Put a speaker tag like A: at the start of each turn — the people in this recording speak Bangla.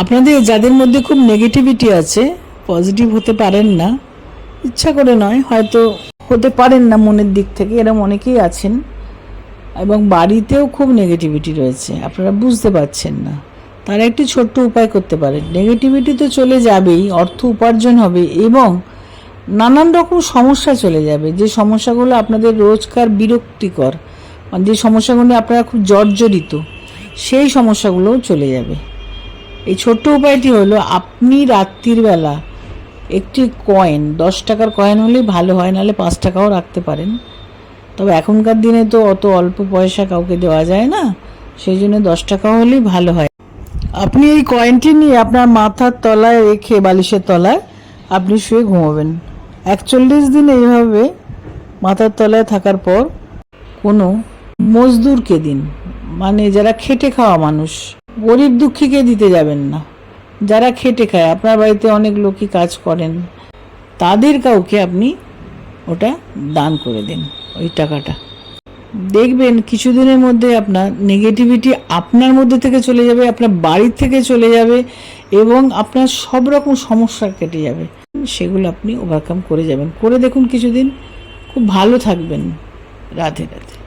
A: আপনাদের, যাদের মধ্যে খুব নেগেটিভিটি আছে পজিটিভ হতে পারেন না। ইচ্ছা করে নয়, হয়তো হতে পারেন না মনের দিক থেকে এরকম অনেকেই আছেন। এবং বাড়িতেও খুব নেগেটিভিটি রয়েছে, আপনারা বুঝতে পারছেন না। তারা একটি ছোট্ট উপায় করতে পারেন। নেগেটিভিটি তো চলে যাবেই, অর্থ উপার্জন হবে, এবং নানান রকম সমস্যা চলে যাবে। যে সমস্যাগুলো আপনাদের রোজকার বিরক্তিকর মানে যে সমস্যাগুলো আপনারা খুব জর্জরিত, সেই সমস্যাগুলোও চলে যাবে। এই ছোট্ট উপায়টি হলো, আপনি রাত্রির বেলা একটি কয়েন দশ টাকার কয়েন হলেই ভালো হয়, নাহলে পাঁচ টাকাও রাখতে পারেন। তবে এখনকার দিনে তো অত অল্প পয়সা কাউকে দেওয়া যায় না, সেই জন্য দশ টাকা হলেই ভালো হয়। আপনি এই কয়েনটি নিয়ে আপনার মাথার তলায় রেখে বালিশের তলায় আপনি শুয়ে ঘুমোবেন। একচল্লিশ দিন এইভাবে মাথার তলায় থাকার পর কোনো মজদুরকে দিন। মানে যারা খেটে খাওয়া মানুষ। গরিব দুঃখীকে দিতে যাবেন না। যারা খেটে খায়, আপনার বাড়িতে অনেক লোকই কাজ করেন, তাদের কাউকে আপনি ওটা দান করে দিন, ওই টাকাটা। দেখবেন কিছুদিনের মধ্যে আপনার নেগেটিভিটি আপনার মধ্যে থেকে চলে যাবে, আপনার বাড়ির থেকে চলে যাবে এবং আপনার সব রকম সমস্যা কেটে যাবে। সেগুলো আপনি ওভারকাম করে যাবেন। করে দেখুন কিছুদিন। খুব ভালো থাকবেন। রাধে রাধে।